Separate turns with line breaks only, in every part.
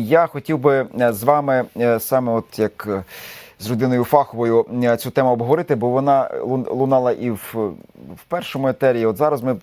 Я хотів би е, з вами е, саме, от як е, з людиною фаховою, цю тему обговорити, бо вона лун- лунала і в, в першому етері. От зараз ми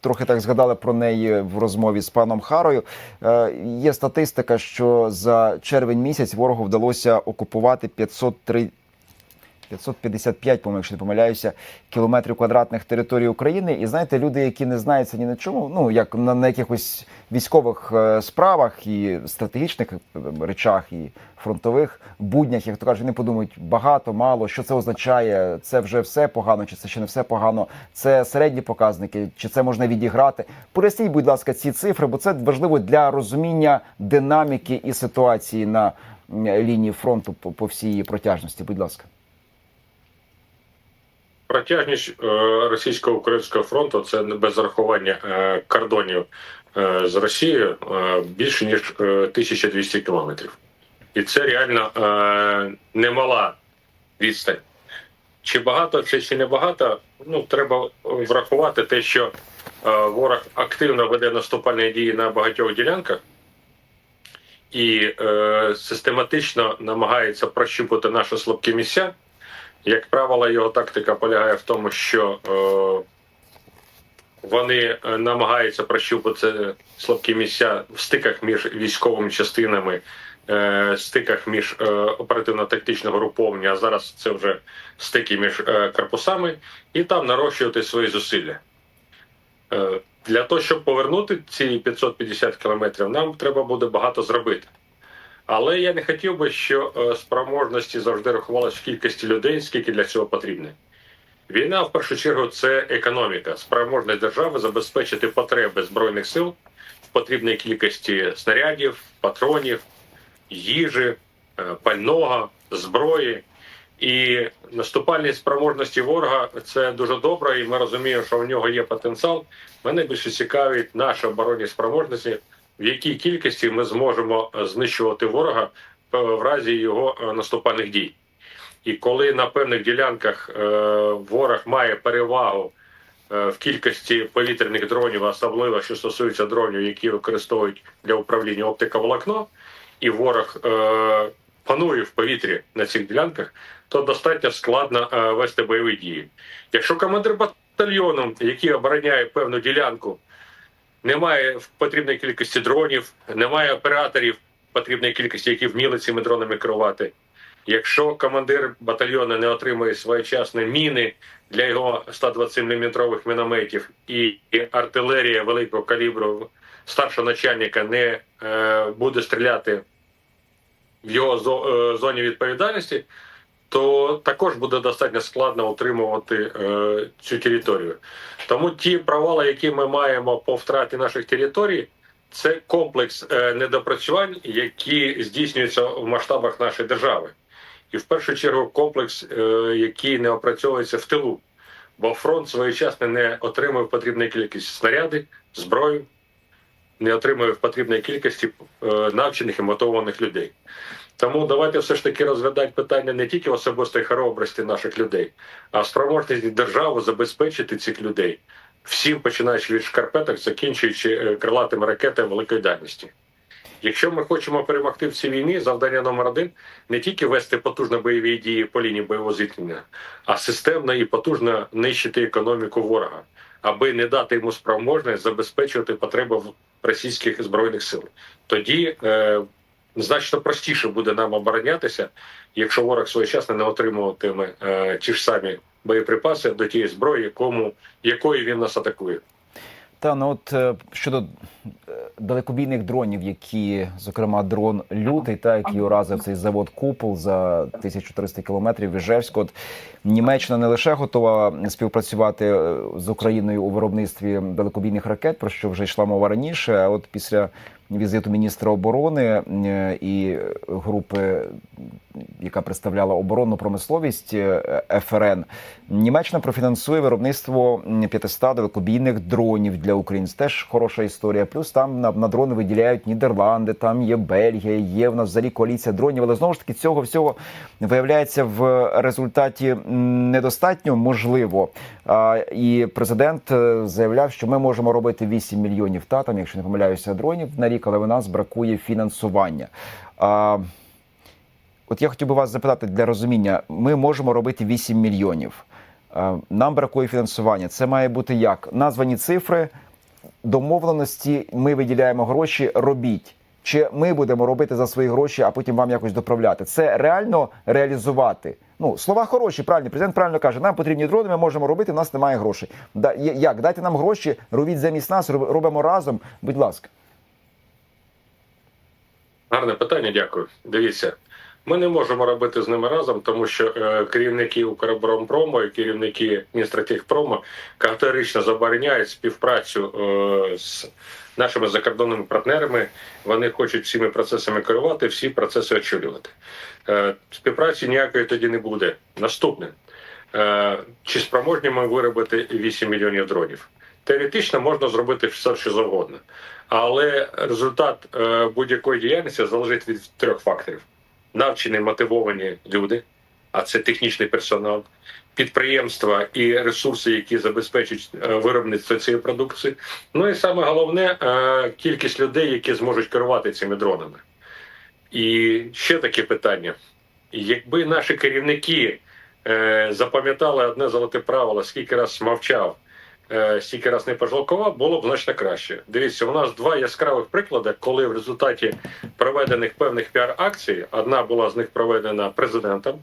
трохи так згадали про неї в розмові з паном Харою. Є статистика, що за червень місяць ворогу вдалося окупувати 503 555, по-моєму, якщо не помиляюся, кілометрів квадратних території України. І знаєте, люди, які не знаються ні на чому, ну як на, на якихось військових е, справах і стратегічних е, речах, і фронтових буднях, як то кажуть, вони подумають багато, мало, що це означає. Це вже все погано, чи це ще не все погано. Це середні показники, чи це можна відіграти. Поясніть, будь ласка, ці цифри, бо це важливо для розуміння динаміки і ситуації на лінії фронту по, по всій протяжності. Будь ласка.
Протяжність е, російсько-українського фронту це не без зарахування е, кордонів е, з Росією більше ніж е, 1200 кілометрів, і це реально немала відстань. Чи багато це чи не багато? Ну треба врахувати те, що ворог активно веде наступальні дії на багатьох ділянках і систематично намагається прощупати наші слабкі місця. Як правило, його тактика полягає в тому, що е, вони е, намагаються прощупати слабкі місця в стиках між військовими частинами, е, стиках між оперативно-тактичного груповання, а зараз це вже стики між корпусами, і там нарощувати свої зусилля. Для того, щоб повернути ці 550 кілометрів, нам треба буде багато зробити. Але я не хотів би, що е, спроможності завжди рахувалися в кількості людей, скільки для цього потрібно. Війна, в першу чергу, це економіка, спроможність держави забезпечити потреби збройних сил в потрібній кількості снарядів, патронів, їжі, е, пального, зброї. І наступальні спроможності ворога це дуже добре, і ми розуміємо, що в нього є потенціал. Мене більше цікавить наші оборонні спроможності, в якій кількості ми зможемо е, знищувати ворога е, в разі його е, наступальних дій. І коли на певних ділянках ворог має перевагу в кількості повітряних дронів, особливо що стосується дронів, які використовують для управління оптиковолокно, і ворог панує в повітрі на цих ділянках, то достатньо складно вести бойові дії. Якщо командир батальйону, який обороняє певну ділянку, немає потрібної кількості дронів, немає операторів потрібної кількості, які вміли цими дронами керувати. Якщо командир батальйону не отримує своєчасні міни для його 120-мм мінометів і артилерія великого калібру старшого начальника не е, буде стріляти в його е, зоні відповідальності, то також буде достатньо складно утримувати е, цю територію. Тому ті провали, які ми маємо по втраті наших територій, це комплекс е, недопрацювань, які здійснюються в масштабах нашої держави. І в першу чергу комплекс, е, який не опрацьовується в тилу, бо фронт своєчасно не отримує потрібної кількості снаряди, зброю, не отримує в потрібної кількості е, навчених і мотивованих людей. Тому давайте все ж таки розглядати питання не тільки особистої хоробрості наших людей, а спроможності держави забезпечити цих людей всім, починаючи від шкарпеток, закінчуючи е, крилатими ракетами великої дальності. Якщо ми хочемо перемогти в цій війні, завдання номер один не тільки вести потужно бойові дії по лінії бойового зіткнення, а системно і потужно нищити економіку ворога, аби не дати йому спроможність забезпечувати потреби російських збройних сил. Тоді е, значно простіше буде нам оборонятися, якщо ворог своєчасно не отримуватиме е, ті ж самі боєприпаси до тієї зброї, якому якої він нас атакує.
Та ну от е, щодо е, далекобійних дронів, які, зокрема, дрон лютий, та який уразив цей завод Купол за 1300 кілометрів Іжевськ. От Німеччина не лише готова співпрацювати е, з Україною у виробництві далекобійних ракет, про що вже йшла мова раніше. А от після візиту міністра оборони е, і групи, яка представляла оборонну промисловість е, ФРН, Німеччина профінансує виробництво 500 далекобійних дронів для України. Теж хороша історія. Плюс там на, на дрони виділяють Нідерланди, там є Бельгія, є в нас взагалі коаліція дронів. Але знову ж таки цього всього виявляється в результаті недостатньо можливо. А, і президент е, заявляв, що ми можемо робити 8 мільйонів та там, якщо не помиляюся, дронів на рік. Сценарії, коли в нас бракує фінансування. А, от я хотів би вас запитати для розуміння: ми можемо робити 8 мільйонів. Нам бракує фінансування. Це має бути як? Названі цифри, домовленості, ми виділяємо гроші, робіть. Чи ми будемо робити за свої гроші, а потім вам якось доправляти? Це реально реалізувати. Ну, слова хороші, правильні. Президент правильно каже, нам потрібні дрони, ми можемо робити, у нас немає грошей. Да, як? Дайте нам гроші, робіть замість нас, робимо разом. Будь ласка.
Гарне питання, дякую. Дивіться, ми не можемо робити з ними разом, тому що е, керівники Укроборонпрому і керівники Мінстратегпрому категорично забороняють співпрацю е, з нашими закордонними партнерами. Вони хочуть всіми процесами керувати, всі процеси очолювати. Е, співпраці ніякої тоді не буде. Наступне. Е, чи спроможні ми виробити 8 мільйонів дронів? Теоретично можна зробити все, що завгодно. Але результат е, будь-якої діяльності залежить від трьох факторів: навчені мотивовані люди, а це технічний персонал, підприємства і ресурси, які забезпечують е, виробництво цієї продукції. Ну і саме головне е, кількість людей, які зможуть керувати цими дронами. І ще таке питання: якби наші керівники запам'ятали одне золоте правило, скільки раз мовчав стільки раз не пожалкував, було б значно краще. Дивіться, у нас два яскравих приклади, коли в результаті проведених певних піар-акцій, одна була з них проведена президентом,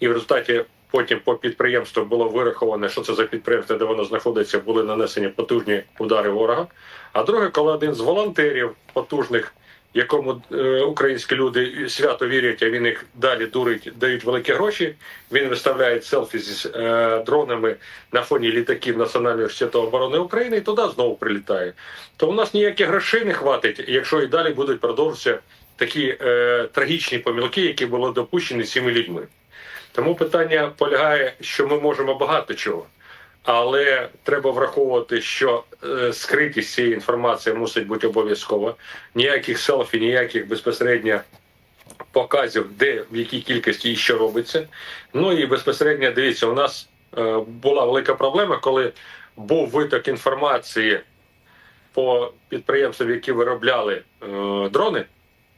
і в результаті потім по підприємству було вираховано, що це за підприємство, де воно знаходиться, були нанесені потужні удари ворога. А друге, коли один з волонтерів потужних. Якому е, українські люди свято вірять, а він їх далі дурить, дають великі гроші. Він виставляє селфі з е, дронами на фоні літаків Національного університету оборони України і туди знову прилітає. То у нас ніяких грошей не хватить, якщо і далі будуть продовжуватися такі е, трагічні помилки, які були допущені цими людьми. Тому питання полягає, що ми можемо багато чого. Але треба враховувати, що е, скритість цієї інформації мусить бути обов'язкова. Ніяких селфі, ніяких безпосередньо показів, де в якій кількості і що робиться. Ну і безпосередньо дивіться, у нас е, була велика проблема, коли був виток інформації по підприємствам, які виробляли е, дрони.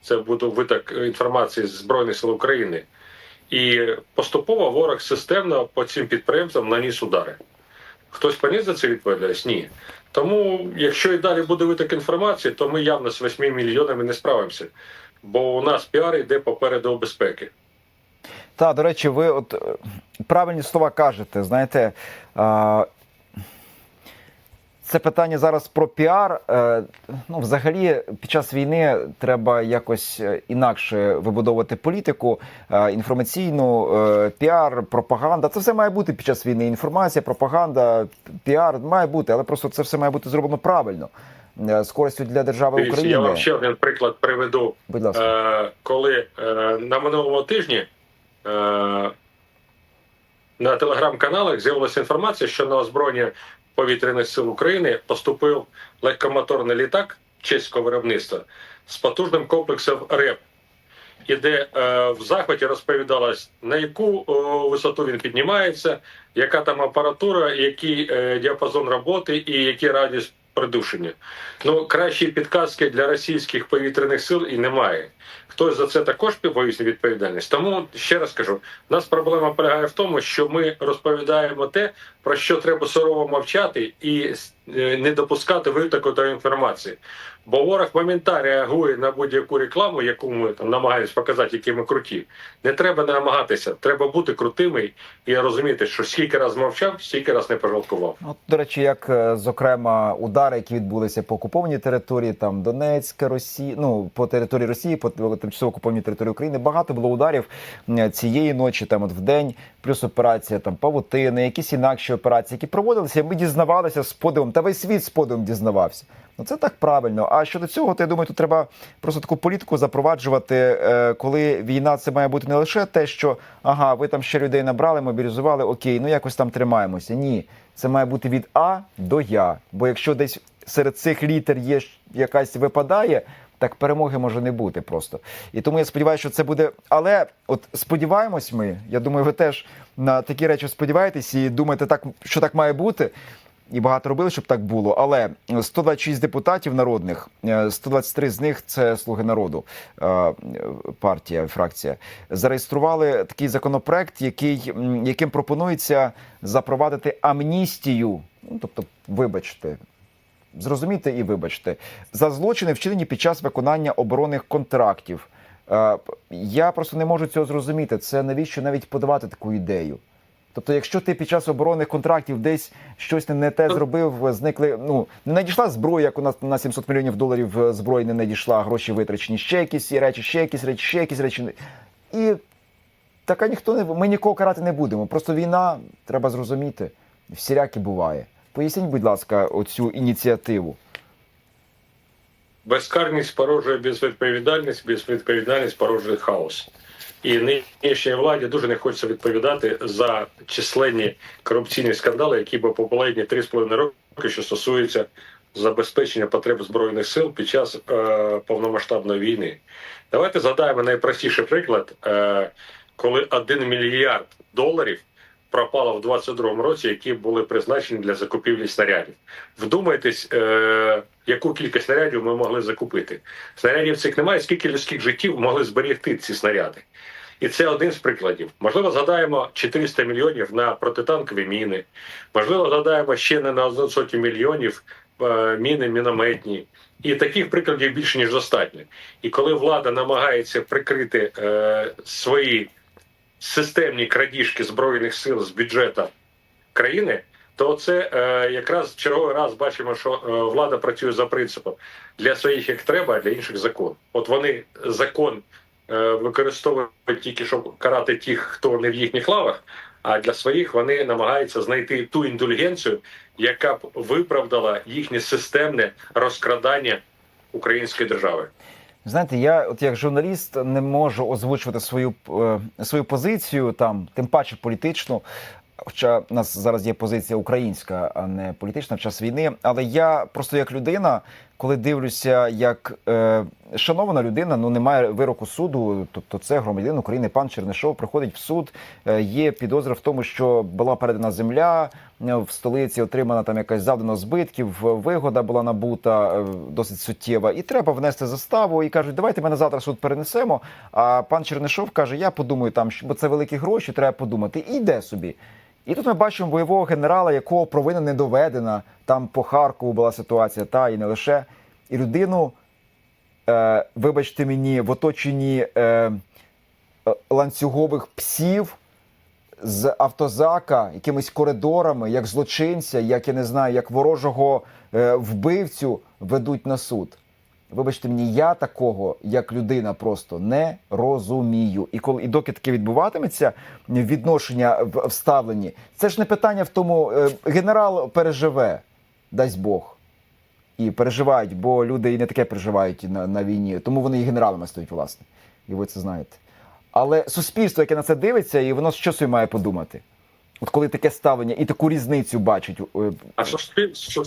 Це буде виток інформації з Збройних сил України. І поступово ворог системно по цим підприємствам наніс удари. Хтось поніс за це відповідальність? Ні. Тому, якщо і далі буде виток інформації, то ми явно з 8 мільйонами не справимося. Бо у нас піар йде попереду безпеки.
Та, до речі, ви от е, правильні слова кажете. Знаєте, це питання зараз про піар. Е, Ну, взагалі, під час війни треба якось е, інакше вибудовувати політику, е, інформаційну, піар, пропаганда. Це все має бути під час війни. Інформація, пропаганда, піар має бути, але просто це все має бути зроблено правильно. З користю для держави
Дивіться,
України.
я вам ще один приклад приведу.
Будь ласка.
Коли на минулому тижні на телеграм-каналах з'явилася інформація, що на озброєння повітряних сил України поступив легкомоторний літак чеського виробництва з потужним комплексом РЕП. І де е, в захваті розповідалось, на яку е, висоту він піднімається, яка там апаратура, який е, діапазон роботи і який радіус придушення. Ну, кращої підказки для російських повітряних сил і немає. Хтось за це також повісить відповідальність. Тому ще раз кажу: у нас проблема полягає в тому, що ми розповідаємо те, про що треба сурово мовчати і е, не допускати витоку до інформації. Бо ворог моментально реагує на будь-яку рекламу, яку ми там намагаємось показати, які ми круті. Не треба намагатися, треба бути крутими і розуміти, що скільки раз мовчав, стільки раз не пожалкував.
От, до речі, як е, зокрема удари, які відбулися по окупованій території, там Донецька, Росія, ну по території Росії, по тимчасово окупованій території України, багато було ударів цієї ночі, там от в день, плюс операція там Павутини, якісь інакші операції, які проводилися. Ми дізнавалися з подивом, та весь світ з подивом дізнавався. Ну це так правильно. А щодо цього, то я думаю, тут треба просто таку політику запроваджувати, е, коли війна це має бути не лише те, що ага, ви там ще людей набрали, мобілізували, окей, ну якось там тримаємося. Ні, це має бути від А до Я. Бо якщо десь серед цих літер є якась випадає. Так перемоги може не бути просто. І тому я сподіваюся, що це буде. Але от сподіваємось ми. Я думаю, ви теж на такі речі сподіваєтесь і думаєте, так що так має бути. І багато робили, щоб так було. Але 126 депутатів народних, е, 123 з них це слуги народу, е, партія, фракція, зареєстрували такий законопроект, який, яким пропонується запровадити амністію. Ну, тобто, вибачте, зрозумійте і вибачте, за злочини, вчинені під час виконання оборонних контрактів. Е, Я просто не можу цього зрозуміти. Це навіщо навіть подавати таку ідею? Тобто, якщо ти під час оборонних контрактів десь щось не- не те зробив, зникли. Ну не надійшла зброя, як у нас на 700 мільйонів доларів е, зброї не надійшла, гроші витрачені, ще якісь речі, ще якісь речі, ще якісь речі. І така ніхто не ми нікого карати не будемо. Просто війна треба зрозуміти. Всіляки буває. Поясніть, будь ласка, оцю ініціативу.
Безкарність породжує безвідповідальність, безвідповідальність породжує хаос. І нинішній владі дуже не хочеться відповідати за численні корупційні скандали, які би попередні 3,5 роки, що стосуються забезпечення потреб збройних сил під час е, повномасштабної війни. Давайте згадаємо найпростіший приклад, е, коли 1 мільярд доларів пропало в 22-му році, які були призначені для закупівлі снарядів. Вдумайтесь, е, яку кількість снарядів ми могли закупити. Снарядів цих немає, скільки людських життів могли зберегти ці снаряди. І це один з прикладів. Можливо, згадаємо 400 мільйонів на протитанкові міни. Можливо, згадаємо ще не на одну сотню мільйонів е, міни мінометні. І таких прикладів більше ніж достатньо. І коли влада намагається прикрити е, свої системні крадіжки збройних сил з бюджету країни, то це е, якраз черговий раз бачимо, що е, влада працює за принципом для своїх як треба, а для інших закон. От вони закон е, використовують тільки щоб карати тих, хто не в їхніх лавах. А для своїх вони намагаються знайти ту індульгенцію, яка б виправдала їхнє системне розкрадання української держави.
Знаєте, я, от як журналіст, не можу озвучувати свою е, свою позицію там, тим паче політичну. Хоча в нас зараз є позиція українська, а не політична в час війни. Але я просто як людина, коли дивлюся, як е, шанована людина, ну немає вироку суду, тобто це громадянин України, пан Чернишов приходить в суд. Е, є підозра в тому, що була передана земля е, в столиці, отримана там якась завдано збитків, вигода була набута е, досить суттєва, і треба внести заставу. І кажуть, давайте ми на завтра суд перенесемо. А пан Чернишов каже: Я подумаю там, бо це великі гроші, треба подумати. І йде собі. І тут ми бачимо бойового генерала, якого провина не доведена. Там по Харкову була ситуація, та і не лише. І людину, е, вибачте мені, в оточенні е, е, ланцюгових псів з автозака, якимись коридорами, як злочинця, як я не знаю, як ворожого е, вбивцю ведуть на суд. Вибачте мені, я такого як людина просто не розумію. І коли і доки таке відбуватиметься, відношення в вставлені, це ж не питання в тому, е, генерал переживе, дасть Бог. І переживають, бо люди і не таке переживають на, на війні, тому вони і генералами стають, власне. І ви це знаєте. Але суспільство, яке на це дивиться, і воно що собі має подумати? От коли таке ставлення і таку різницю бачить, е,
А суспільство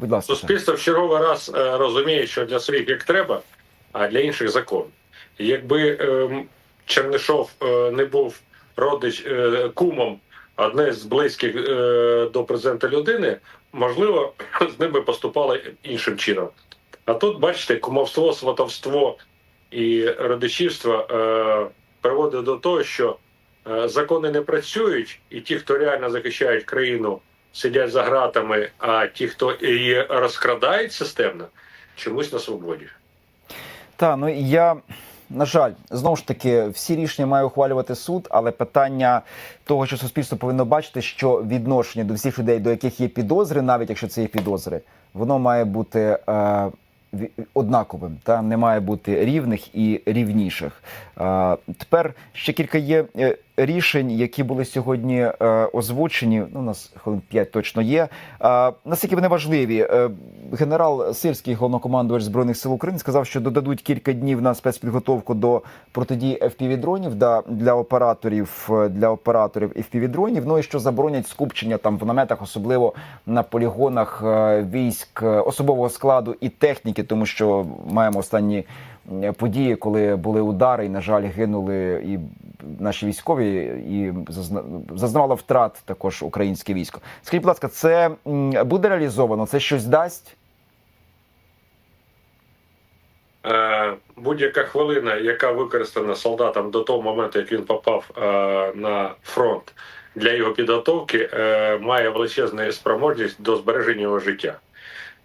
будь ласка.
Суспільство в черговий раз е, розуміє, що для своїх як треба, а для інших закон. Якби е, Чернишов е, не був родич е, кумом одне з близьких до президента людини, можливо, з ними поступали іншим чином. А тут, бачите, кумовство, сватовство і родичівство приводить до того, що закони не працюють, і ті, хто реально захищають країну, сидять за ґратами, а ті, хто її розкрадають системно, чомусь на свободі.
Та ну я. На жаль, знову ж таки, всі рішення має ухвалювати суд, але питання того, що суспільство повинно бачити, що відношення до всіх людей, до яких є підозри, навіть якщо це є підозри, воно має бути е, однаковим, та не має бути рівних і рівніших. Е, тепер ще кілька є е, рішень, які були сьогодні е, озвучені. Ну, у нас хвилин 5 точно є. Наскільки вони важливі? Е, генерал Сирський, головнокомандувач збройних сил України, сказав, що додадуть кілька днів на спецпідготовку до протидії FPV-дронів да, для операторів е, для операторів FPV-дронів. Ну і що заборонять скупчення там в наметах, особливо на полігонах військ особового складу і техніки, тому що маємо останні події, коли були удари, і на жаль, гинули і наші військові і зазна- зазнавало втрат також українське військо. Скажіть, будь ласка, це буде реалізовано? Це щось дасть?
Е, Будь-яка хвилина, яка використана солдатом до того моменту, як він попав е, на фронт для його підготовки, е, має величезну спроможність до збереження його життя.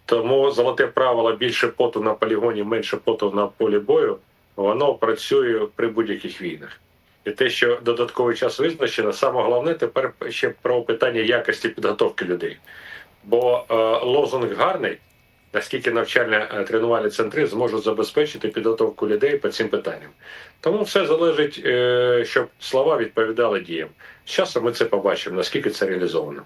Тому золоте правило більше поту на полігоні, менше поту на полі бою, воно працює при будь-яких війнах. І те, що додатковий час визначено, саме головне тепер ще про питання якості підготовки людей. Бо е, лозунг гарний, наскільки навчально-тренувальні центри зможуть забезпечити підготовку людей по цим питанням. Тому все залежить, е, щоб слова відповідали діям. З часом ми це побачимо, наскільки це реалізовано.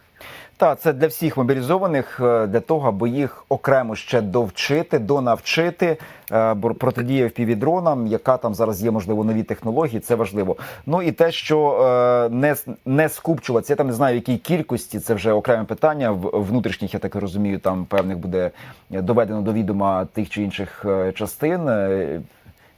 Так, це для всіх мобілізованих, е, для того, аби їх окремо ще довчити, донавчити е, протидія впівдронам, яка там зараз є, можливо, нові технології. Це важливо. Ну і те, що е, не, не скупчуватися, я там не знаю, в якій кількості це вже окреме питання. Внутрішніх, я так розумію, там певних буде доведено до відома тих чи інших частин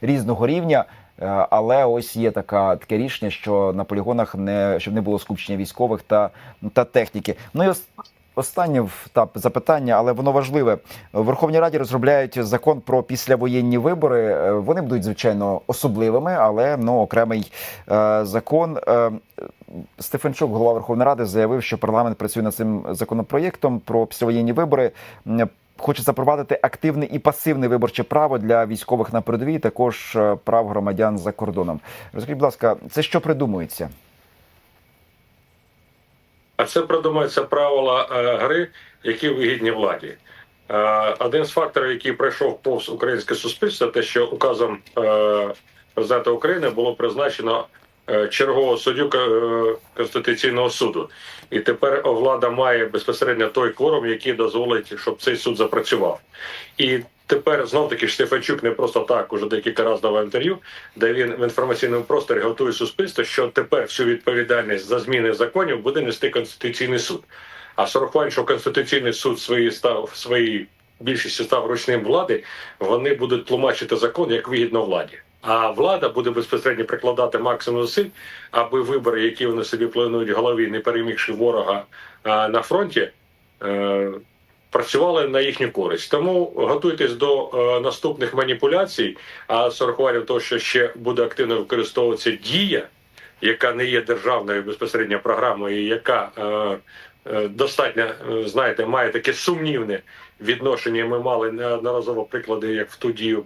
різного рівня. Е, Але ось є така таке рішення, що на полігонах не щоб не було скупчення військових та, та техніки. Ну і ос- останнє та запитання, але воно важливе. В Верховній Раді розробляють закон про післявоєнні вибори. Е, Вони будуть звичайно особливими, але ну окремий е, закон. Е, Стефанчук, голова Верховної Ради, заявив, що парламент працює над цим законопроєктом про післявоєнні вибори. Хоче запровадити активне і пасивне виборче право для військових на передовій, також е, прав громадян за кордоном. Розкажіть, будь ласка, це що придумується?
А це придумаються правила е, гри, які вигідні владі. Е, один з факторів, який пройшов повз українське суспільство, те, що указом президента України було призначено чергового суддю е, Конституційного суду. І тепер влада має безпосередньо той кворум, який дозволить, щоб цей суд запрацював. І тепер знов таки Штефанчук не просто так уже декілька разів давав інтерв'ю, де він в інформаційному просторі готує суспільство, що тепер всю відповідальність за зміни законів буде нести Конституційний суд. А урахуванням, що Конституційний суд свої став свої більшістю став ручним влади, вони будуть тлумачити закон як вигідно владі. А влада буде безпосередньо прикладати максимум зусиль, аби вибори, які вони собі планують в голові, не перемігши ворога на фронті, е, працювали на їхню користь. Тому готуйтесь до е, наступних маніпуляцій. А з урахуванням того, що ще буде активно використовуватися дія, яка не є державною безпосередньо програмою, яка е, достатньо, знаєте, має таке сумнівне відношення. Ми мали неодноразово приклади, як в ту дію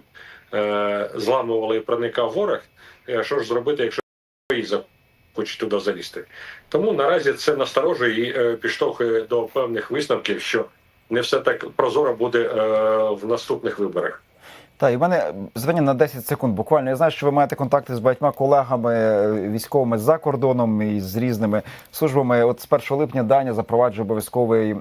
зламували і проникав ворог. Е, Що ж зробити, якщо і захочуть туди залізти? Тому наразі це насторожує і е, підштовхує до певних висновків, що не все так прозоро буде е, в наступних виборах.
Та і в мене звання на 10 секунд. Буквально я знаю, що ви маєте контакти з багатьма колегами е, військовими за кордоном і з різними службами. От з 1 липня Даня запроваджує обов'язковий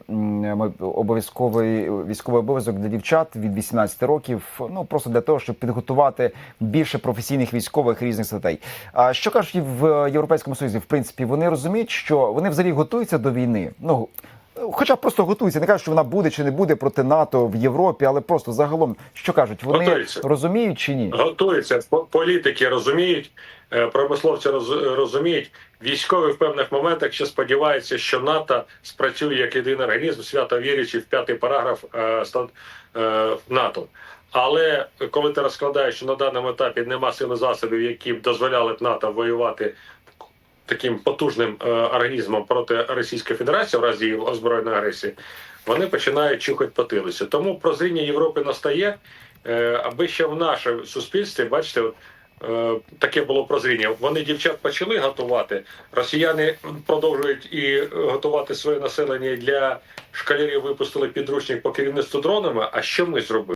обов'язковий військовий обов'язок для дівчат від 18 років. Ну просто для того, щоб підготувати більше професійних військових різних статей. А що кажуть в Європейському Союзі? В принципі, вони розуміють, що вони взагалі готуються до війни. Ну Хоча б просто готуються, не кажуть, що вона буде чи не буде проти НАТО в Європі, але просто загалом, що кажуть, вони
Готуються.
розуміють чи ні?
Готуються по- політики, розуміють, е, промисловці роз- розуміють. Військові в певних моментах ще сподіваються, що НАТО спрацює як єдиний організм, свято вірячи в п'ятий параграф е, е, НАТО. Але коли ти розкладаєш, що на даному етапі нема сили засобів, які б дозволяли б НАТО воювати таким потужним е, організмом проти Російської Федерації в разі озброєної агресії, вони починають чухати потилицю. Тому прозріння Європи настає, е, аби ще в нашому суспільстві, бачите, е, таке було прозріння. Вони дівчат почали готувати. Росіяни продовжують і готувати своє населення для школярів. Випустили підручник по керівництву дронами. А що ми зробили?